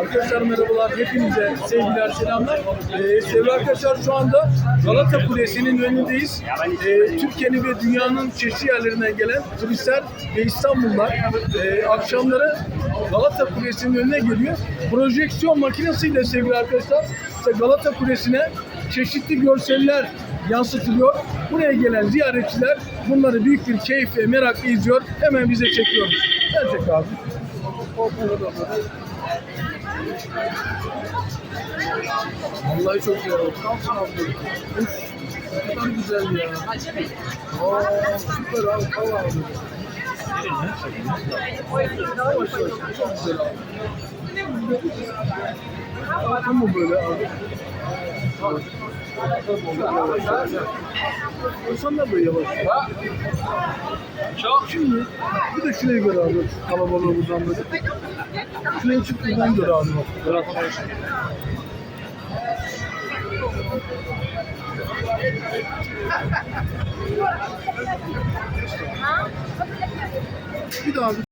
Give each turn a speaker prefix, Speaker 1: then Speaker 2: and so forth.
Speaker 1: Arkadaşlar merhabalar, hepinize sevgiler, selamlar. Ee, sevgili arkadaşlar şu anda Galata Kulesi'nin önündeyiz. Ee, Türkiye'nin ve dünyanın çeşitli yerlerinden gelen turistler ve İstanbullular e, akşamları Galata Kulesi'nin önüne geliyor. Projeksiyon makinesiyle sevgili arkadaşlar işte Galata Kulesi'ne çeşitli görseller yansıtılıyor. Buraya gelen ziyaretçiler bunları büyük bir keyif ve merakla izliyor. Hemen bize çekiyoruz. Gerçek abi. Vallahi çok güzel oldu. Tam. Üf, Ne kadar güzel ya. Aa, süper abi. Tamam abi. Yavaş yavaş. Çok güzel abi. Tamam böyle abi. Sen de böyle yavaş. Çok. Şimdi bir de şurayı gör abi. Kalabalığı buradan böyle. Şuraya çık buradan gör abi. bak. Bir daha bir